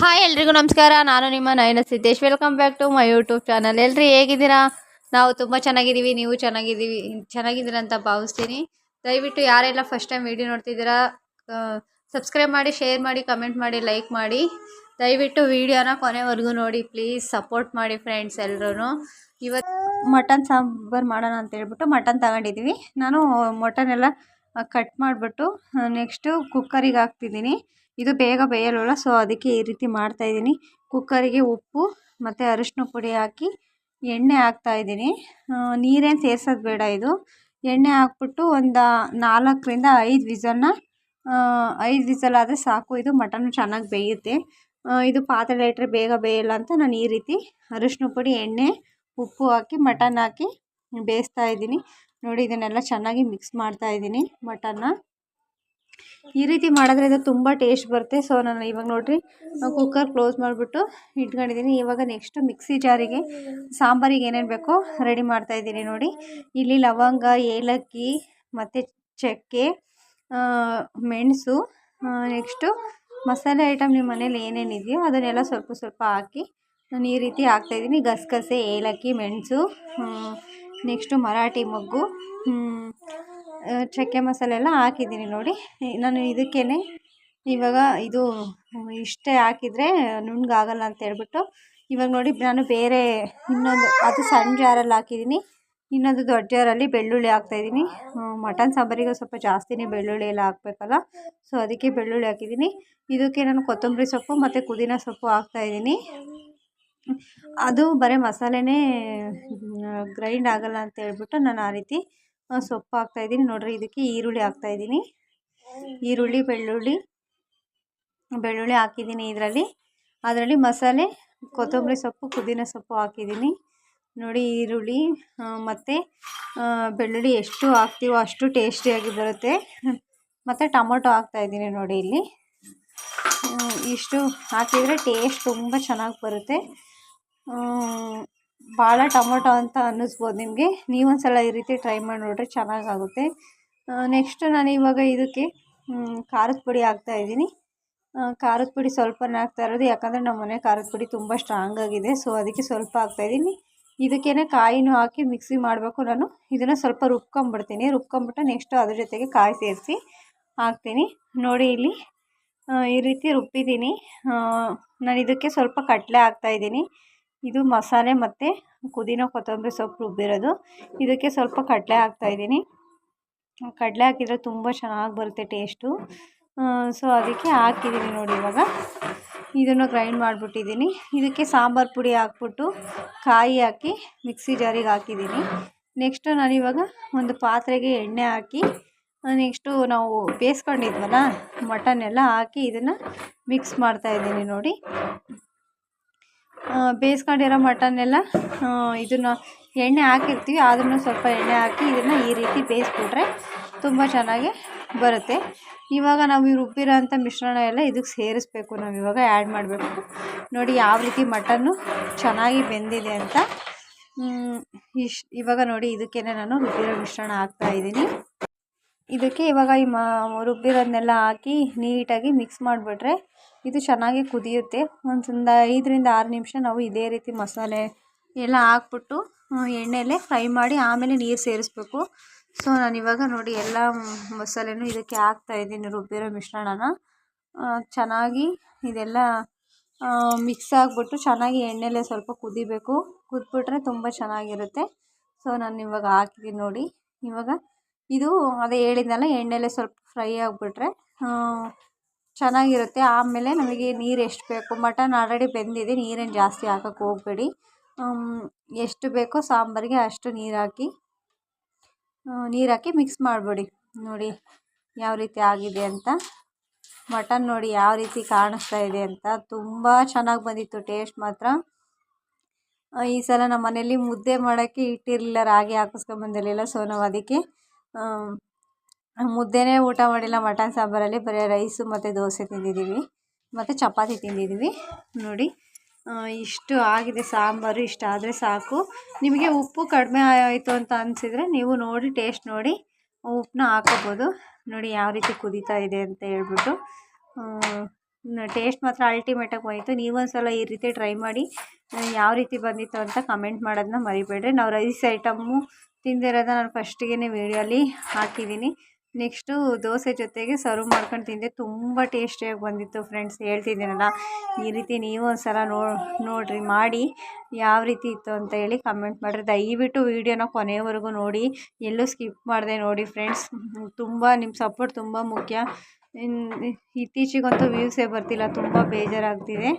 Hi ಎಲ್ರಿಗೂ ನಮಸ್ಕಾರ. ನಾನು ನಿಮ್ಮ Nayana Siddesh. Welcome back to my YouTube channel ಎಲ್ರಿ ಹೇಗಿದ್ದೀರಾ? ನಾವು ತುಂಬ ಚೆನ್ನಾಗಿದ್ದೀವಿ, ನೀವು ಚೆನ್ನಾಗಿದ್ದೀವಿ, ಚೆನ್ನಾಗಿದ್ದೀರಾ ಅಂತ ಭಾವಿಸ್ತೀನಿ. ದಯವಿಟ್ಟು ಯಾರೆಲ್ಲ ಫಸ್ಟ್ ಟೈಮ್ ವಿಡಿಯೋ ನೋಡ್ತಿದ್ದೀರಾ ಸಬ್ಸ್ಕ್ರೈಬ್ ಮಾಡಿ ಶೇರ್ ಮಾಡಿ ಕಮೆಂಟ್ ಮಾಡಿ ಲೈಕ್ ಮಾಡಿ. ದಯವಿಟ್ಟು ವಿಡಿಯೋನ ಕೊನೆವರೆಗೂ ನೋಡಿ ಪ್ಲೀಸ್ ಸಪೋರ್ಟ್ ಮಾಡಿ ಫ್ರೆಂಡ್ಸ್ ಎಲ್ಲರೂ ಇವತ್ತು ಮಟನ್ ಸಾಂಬಾರು ಮಾಡೋಣ ಅಂತ ಹೇಳ್ಬಿಟ್ಟು ಮಟನ್ ತಗೊಂಡಿದ್ದೀವಿ ನಾನು ಮಟನ್ ಎಲ್ಲ ಕಟ್ ಮಾಡಿಬಿಟ್ಟು ನೆಕ್ಸ್ಟು ಕುಕ್ಕರಿಗೆ ಹಾಕ್ತಿದ್ದೀನಿ. ಇದು ಬೇಗ ಬೇಯಲ್ವಲ್ಲ ಸೊ ಅದಕ್ಕೆ ಈ ರೀತಿ ಮಾಡ್ತಾಯಿದ್ದೀನಿ ಕುಕ್ಕರಿಗೆ ಉಪ್ಪು, ಮತ್ತು ಅರಿಶಿನ ಪುಡಿ ಹಾಕಿ ಎಣ್ಣೆ ಹಾಕ್ತಾ ಇದ್ದೀನಿ. ನೀರೇನು ಸೇರ್ಸೋದು ಬೇಡ ಇದು. ಎಣ್ಣೆ ಹಾಕ್ಬಿಟ್ಟು ಒಂದು ನಾಲ್ಕರಿಂದ ಐದು ವಿಸಲ್ನ ಐದು ವಿಸಲ್ ಆದರೆ ಸಾಕು. ಇದು ಮಟನ್ ಚೆನ್ನಾಗಿ ಬೇಯುತ್ತೆ. ಇದು ಪಾತ್ರೆಲಿ ಇಟ್ಟರೆ ಬೇಗ ಬೇಯಲ್ಲ ಅಂತ ನಾನು ಈ ರೀತಿ ಅರಿಶಿನ ಪುಡಿ, ಎಣ್ಣೆ, ಉಪ್ಪು ಹಾಕಿ, ಮಟನ್ ಹಾಕಿ ಬೇಯಿಸ್ತಾ ಇದ್ದೀನಿ. ನೋಡಿ, ಇದನ್ನೆಲ್ಲ ಚೆನ್ನಾಗಿ ಮಿಕ್ಸ್ ಮಾಡ್ತಾ ಇದ್ದೀನಿ ಮಟನ್ನ. ಈ ರೀತಿ ಮಾಡಿದ್ರೆ ತುಂಬ ಟೇಸ್ಟ್ ಬರುತ್ತೆ. ಸೊ ನಾನು ಇವಾಗ ನೋಡಿರಿ ಕುಕ್ಕರ್ ಕ್ಲೋಸ್ ಮಾಡಿಬಿಟ್ಟು ಇಟ್ಕೊಂಡಿದ್ದೀನಿ ಇವಾಗ ನೆಕ್ಸ್ಟು ಮಿಕ್ಸಿ ಜಾರಿಗೆ ಸಾಂಬಾರಿಗೆ ಏನೇನು ಬೇಕೋ ರೆಡಿ ಮಾಡ್ತಾಯಿದ್ದೀನಿ ನೋಡಿ. ಇಲ್ಲಿ ಲವಂಗ, ಏಲಕ್ಕಿ, ಮತ್ತು ಚಕ್ಕೆ ಮೆಣಸು ನೆಕ್ಸ್ಟು ಮಸಾಲೆ ಐಟಮ್ ನಿಮ್ಮ ಮನೇಲಿ ಏನೇನಿದೆಯೋ ಅದನ್ನೆಲ್ಲ ಸ್ವಲ್ಪ ಸ್ವಲ್ಪ ಹಾಕಿ ನಾನು ಈ ರೀತಿ ಹಾಕ್ತಾಯಿದ್ದೀನಿ ಗಸಗಸೆ, ಏಲಕ್ಕಿ, ಮೆಣಸು ನೆಕ್ಸ್ಟು ಮರಾಠಿ ಮೊಗ್ಗು ಚಕ್ಕೆ ಮಸಾಲೆ ಎಲ್ಲ ಹಾಕಿದ್ದೀನಿ ನೋಡಿ. ನಾನು ಇದಕ್ಕೇ ಇವಾಗ ಇದು ಇಷ್ಟೇ ಹಾಕಿದರೆ ನುಣ್ಣಗಾಗಲ್ಲ ಅಂತ ಹೇಳ್ಬಿಟ್ಟು ಇವಾಗ ನೋಡಿ ನಾನು ಬೇರೆ ಇನ್ನೊಂದು, ಅದು ಸಣ್ಣ ಜಾರಲ್ಲಿ ಹಾಕಿದ್ದೀನಿ. ಇನ್ನೊಂದು ದೊಡ್ಡ ಜಾರಲ್ಲಿ ಬೆಳ್ಳುಳ್ಳಿ ಹಾಕ್ತಾಯಿದ್ದೀನಿ ಮಟನ್ ಸಾಂಬಾರಿಗೆ ಸ್ವಲ್ಪ ಜಾಸ್ತಿನೇ ಬೆಳ್ಳುಳ್ಳಿ ಎಲ್ಲ ಹಾಕಬೇಕಲ್ಲ, ಸೊ ಅದಕ್ಕೆ ಬೆಳ್ಳುಳ್ಳಿ ಹಾಕಿದ್ದೀನಿ. ಇದಕ್ಕೆ ನಾನು ಕೊತ್ತಂಬರಿ ಸೊಪ್ಪು ಮತ್ತು ಪುದೀನ ಸೊಪ್ಪು ಹಾಕ್ತಾಯಿದ್ದೀನಿ ಅದು ಬರೀ ಮಸಾಲೆನೇ ಗ್ರೈಂಡ್ ಆಗಲ್ಲ ಅಂತ ಹೇಳ್ಬಿಟ್ಟು ನಾನು ಆ ರೀತಿ ಸೊಪ್ಪು ಹಾಕ್ತಾಯಿದ್ದೀನಿ ನೋಡಿರಿ, ಇದಕ್ಕೆ ಈರುಳ್ಳಿ ಹಾಕ್ತಾಯಿದ್ದೀನಿ ಈರುಳ್ಳಿ, ಬೆಳ್ಳುಳ್ಳಿ ಬೆಳ್ಳುಳ್ಳಿ ಹಾಕಿದ್ದೀನಿ ಇದರಲ್ಲಿ. ಅದರಲ್ಲಿ ಮಸಾಲೆ, ಕೊತ್ತಂಬರಿ ಸೊಪ್ಪು, ಪುದೀನ ಸೊಪ್ಪು ಹಾಕಿದ್ದೀನಿ. ನೋಡಿ, ಈರುಳ್ಳಿ ಮತ್ತು ಬೆಳ್ಳುಳ್ಳಿ ಎಷ್ಟು ಹಾಕ್ತೀವೋ ಅಷ್ಟು ಟೇಸ್ಟಿಯಾಗಿ ಬರುತ್ತೆ. ಮತ್ತು ಟೊಮೊಟೊ ಹಾಕ್ತಾಯಿದ್ದೀನಿ ನೋಡಿ ಇಲ್ಲಿ. ಇಷ್ಟು ಹಾಕಿದರೆ ಟೇಸ್ಟ್ ತುಂಬ ಚೆನ್ನಾಗಿ ಬರುತ್ತೆ. ಭಾಳ ಟೊಮೊಟೊ ಅಂತ ಅನ್ನಿಸ್ಬೋದು ನಿಮಗೆ? ನೀವೊಂದ್ಸಲ ಈ ರೀತಿ ಟ್ರೈ ಮಾಡಿ ನೋಡಿರಿ ಚೆನ್ನಾಗಾಗುತ್ತೆ. ನೆಕ್ಸ್ಟ್ ನಾನು ಇವಾಗ ಇದಕ್ಕೆ ಖಾರದ ಪುಡಿ ಹಾಕ್ತಾಯಿದ್ದೀನಿ ಖಾರದ ಪುಡಿ ಸ್ವಲ್ಪನೇ ಹಾಕ್ತಾ ಇರೋದು, ಯಾಕಂದರೆ ನಮ್ಮ ಮನೆ ಖಾರದ ಪುಡಿ ತುಂಬ ಸ್ಟ್ರಾಂಗ್ ಆಗಿದೆ ಸೊ ಅದಕ್ಕೆ ಸ್ವಲ್ಪ ಹಾಕ್ತಾಯಿದ್ದೀನಿ ಇದಕ್ಕೇನೆ ಕಾಯಿನೂ ಹಾಕಿ ಮಿಕ್ಸಿ ಮಾಡಬೇಕು ನಾನು. ಇದನ್ನು ಸ್ವಲ್ಪ ರುಬ್ಕೊಂಬಿಡ್ತೀನಿ ರುಬ್ಕೊಂಬಿಟ್ಟು ನೆಕ್ಸ್ಟು ಅದ್ರ ಜೊತೆಗೆ ಕಾಯಿ ಸೇರಿಸಿ ಹಾಕ್ತೀನಿ. ನೋಡಿ ಇಲ್ಲಿ ಈ ರೀತಿ ರುಬ್ಬಿದ್ದೀನಿ. ನಾನು ಇದಕ್ಕೆ ಸ್ವಲ್ಪ ಕಡಲೆ ಹಾಕ್ತಾಯಿದ್ದೀನಿ ಇದು ಮಸಾಲೆ ಮತ್ತು ಪುದೀನ ಕೊತ್ತಂಬರಿ ಸೊಪ್ಪು ರುಬ್ಬಿರೋದು. ಇದಕ್ಕೆ ಸ್ವಲ್ಪ ಕಡಲೆ ಹಾಕ್ತಾಯಿದ್ದೀನಿ ಕಡಲೆ ಹಾಕಿದರೆ ತುಂಬ ಚೆನ್ನಾಗಿ ಬರುತ್ತೆ ಟೇಸ್ಟು ಸೊ ಅದಕ್ಕೆ ಹಾಕಿದ್ದೀನಿ ನೋಡಿ ಇವಾಗ. ಇದನ್ನು ಗ್ರೈಂಡ್ ಮಾಡಿಬಿಟ್ಟಿದ್ದೀನಿ. ಇದಕ್ಕೆ ಸಾಂಬಾರು ಪುಡಿ ಹಾಕ್ಬಿಟ್ಟು ಕಾಯಿ ಹಾಕಿ ಮಿಕ್ಸಿ ಜಾರಿಗೆ ಹಾಕಿದ್ದೀನಿ. ನೆಕ್ಸ್ಟು ಇವಾಗ ಒಂದು ಪಾತ್ರೆಗೆ ಎಣ್ಣೆ ಹಾಕಿ ನೆಕ್ಸ್ಟು ನಾವು ಬೇಯಿಸ್ಕೊಂಡಿದ್ವಲ್ಲ ಮಟನ್ ಎಲ್ಲ ಹಾಕಿ ಇದನ್ನು ಮಿಕ್ಸ್ ಮಾಡ್ತಾಯಿದ್ದೀನಿ ನೋಡಿ. ಬೇಯಿಸ್ಕೊಂಡಿರೋ ಮಟನ್ನೆಲ್ಲ ಇದನ್ನು ಎಣ್ಣೆ ಹಾಕಿರ್ತೀವಿ. ಆದ್ರೂ ಸ್ವಲ್ಪ ಎಣ್ಣೆ ಹಾಕಿ ಇದನ್ನು ಈ ರೀತಿ ಬೇಯಿಸ್ಬಿಟ್ರೆ ತುಂಬ ಚೆನ್ನಾಗಿ ಬರುತ್ತೆ. ಇವಾಗ ನಾವು ಈ ರುಬ್ಬಿರೋ ಅಂಥ ಮಿಶ್ರಣ ಎಲ್ಲ ಇದಕ್ಕೆ ಸೇರಿಸ್ಬೇಕು. ನಾವು ಇವಾಗ ಆ್ಯಡ್ ಮಾಡಬೇಕು. ನೋಡಿ ಯಾವ ರೀತಿ ಮಟನ್ನು ಚೆನ್ನಾಗಿ ಬೆಂದಿದೆ ಅಂತ. ಇಶ್ ಇವಾಗ ನೋಡಿ ಇದಕ್ಕೇನೆ ನಾನು ರುಬ್ಬಿರೋ ಮಿಶ್ರಣ ಹಾಕ್ತಾಯಿದ್ದೀನಿ ಇದಕ್ಕೆ ಇವಾಗ ಈ ಮ ರುಬ್ಬಿರೋದನ್ನೆಲ್ಲ ಹಾಕಿ ನೀಟಾಗಿ ಮಿಕ್ಸ್ ಮಾಡಿಬಿಟ್ರೆ ಇದು ಚೆನ್ನಾಗಿ ಕುದಿಯುತ್ತೆ. ಒಂದು ಐದರಿಂದ ಆರು ನಿಮಿಷ ನಾವು ಇದೇ ರೀತಿ ಮಸಾಲೆ ಎಲ್ಲ ಹಾಕ್ಬಿಟ್ಟು ಎಣ್ಣೆಲೇ ಫ್ರೈ ಮಾಡಿ ಆಮೇಲೆ ನೀರು ಸೇರಿಸ್ಬೇಕು. ಸೊ, ನಾನಿವಾಗ ನೋಡಿ ಎಲ್ಲ ಮಸಾಲೆನೂ ಇದಕ್ಕೆ ಹಾಕ್ತಾಯಿದ್ದೀನಿ ರುಬ್ಬಿರೋ ಮಿಶ್ರಣನ. ಚೆನ್ನಾಗಿ ಇದೆಲ್ಲ ಮಿಕ್ಸ್ ಆಗಿಬಿಟ್ಟು ಚೆನ್ನಾಗಿ ಎಣ್ಣೆಲೆ ಸ್ವಲ್ಪ ಕುದಿಬೇಕು. ಕುದ್ಬಿಟ್ರೆ ತುಂಬ ಚೆನ್ನಾಗಿರುತ್ತೆ. ಸೊ ನಾನು ಇವಾಗ ಹಾಕಿದ್ದೀನಿ ನೋಡಿ. ಇವಾಗ ಇದು ಅದೇ ಹೇಳಿದ್ನಲ್ಲ, ಎಣ್ಣೆಲೆ ಸ್ವಲ್ಪ ಫ್ರೈ ಆಗಿಬಿಟ್ರೆ ಚೆನ್ನಾಗಿರುತ್ತೆ. ಆಮೇಲೆ ನಮಗೆ ನೀರು ಎಷ್ಟು ಬೇಕು? ಮಟನ್ ಆಲ್ರೆಡಿ ಬೆಂದಿದೆ, ನೀರೇನು ಜಾಸ್ತಿ ಹಾಕೋಕ್ಕೆ ಹೋಗಬೇಡಿ. ಎಷ್ಟು ಬೇಕೋ ಸಾಂಬಾರಿಗೆ ಅಷ್ಟು ನೀರು ಹಾಕಿ ನೀರು ಹಾಕಿ ಮಿಕ್ಸ್ ಮಾಡಿಬಿಡಿ. ನೋಡಿ ಯಾವ ರೀತಿ ಆಗಿದೆ ಅಂತ. ಮಟನ್ ನೋಡಿ ಯಾವ ರೀತಿ ಕಾಣಿಸ್ತಾ ಇದೆ ಅಂತ. ತುಂಬ ಚೆನ್ನಾಗಿ ಬಂದಿತ್ತು ಟೇಸ್ಟ್ ಮಾತ್ರ. ಈ ಸಲ ನಮ್ಮ ಮನೇಲಿ ಮುದ್ದೆ ಮಾಡೋಕ್ಕೆ ಇಟ್ಟಿರಲಿಲ್ಲ, ರಾಗಿ ಹಾಕಿಸ್ಕೊಂಬಂದಿರಲಿಲ್ಲ ಸೊ ನಾವು ಅದಕ್ಕೆ. ಮುದ್ದೆನೇ ಊಟ ಮಾಡಿಲ್ಲ, ಮಟನ್ ಸಾಂಬಾರಲ್ಲಿ ಬರೀ ರೈಸು ಮತ್ತು ದೋಸೆ ತಿಂದಿದ್ದೀವಿ. ಮತ್ತು ಚಪಾತಿ ತಿಂದಿದ್ದೀವಿ. ನೋಡಿ ಇಷ್ಟು ಆಗಿದೆ ಸಾಂಬಾರು, ಇಷ್ಟು ಆದರೆ ಸಾಕು. ನಿಮಗೆ ಉಪ್ಪು ಕಡಿಮೆ ಆಯಿತು ಅಂತ ಅನಿಸಿದರೆ ನೀವು ನೋಡಿ, ಟೇಸ್ಟ್ ನೋಡಿ ಉಪ್ಪನ್ನ ಹಾಕೋಬೋದು. ನೋಡಿ, ಯಾವ ರೀತಿ ಕುದೀತಾ ಇದೆ ಅಂತ ಹೇಳ್ಬಿಟ್ಟು. ಟೇಸ್ಟ್ ಮಾತ್ರ ಅಲ್ಟಿಮೇಟಾಗಿ ಹೋಯಿತು. ನೀವೊಂದ್ಸಲ ಈ ರೀತಿ ಟ್ರೈ ಮಾಡಿ ಯಾವ ರೀತಿ ಬಂದಿತ್ತು ಅಂತ ಕಮೆಂಟ್ ಮಾಡೋದನ್ನ ಮರಿಬೇಡ್ರಿ. ನಾವು ರೈಸ್ ಐಟಮ್ಮು ತಿಂದಿರೋದನ್ನ ನಾನು ಫಸ್ಟಿಗೆ ವೀಡಿಯೋಲಿ ಹಾಕಿದ್ದೀನಿ ನೆಕ್ಸ್ಟು ದೋಸೆ ಜೊತೆಗೆ ಸರ್ವ್ ಮಾಡ್ಕೊಂಡು ತಿಂದೆ. ತುಂಬ ಟೇಸ್ಟಿಯಾಗಿ ಬಂದಿತ್ತು ಫ್ರೆಂಡ್ಸ್ ಹೇಳ್ತಿದ್ದೀನಲ್ಲ, ಈ ರೀತಿ ನೀವು ಒಂದ್ಸಲ ನೋ, ನೋಡಿರಿ, ಮಾಡಿ ಯಾವ ರೀತಿ ಇತ್ತು ಅಂತ ಹೇಳಿ ಕಮೆಂಟ್ ಮಾಡಿರಿ. ದಯವಿಟ್ಟು ವೀಡಿಯೋನ ಕೊನೆಯವರೆಗೂ ನೋಡಿ. ಎಲ್ಲೂ ಸ್ಕಿಪ್ ಮಾಡಿದೆ ನೋಡಿ ಫ್ರೆಂಡ್ಸ್ ತುಂಬ ನಿಮ್ಮ ಸಪೋರ್ಟ್ ತುಂಬ ಮುಖ್ಯ. ಇತ್ತೀಚೆಗಂತೂ ವ್ಯೂಸೇ ಬರ್ತಿಲ್ಲ ತುಂಬ ಬೇಜಾರಾಗ್ತಿದೆ.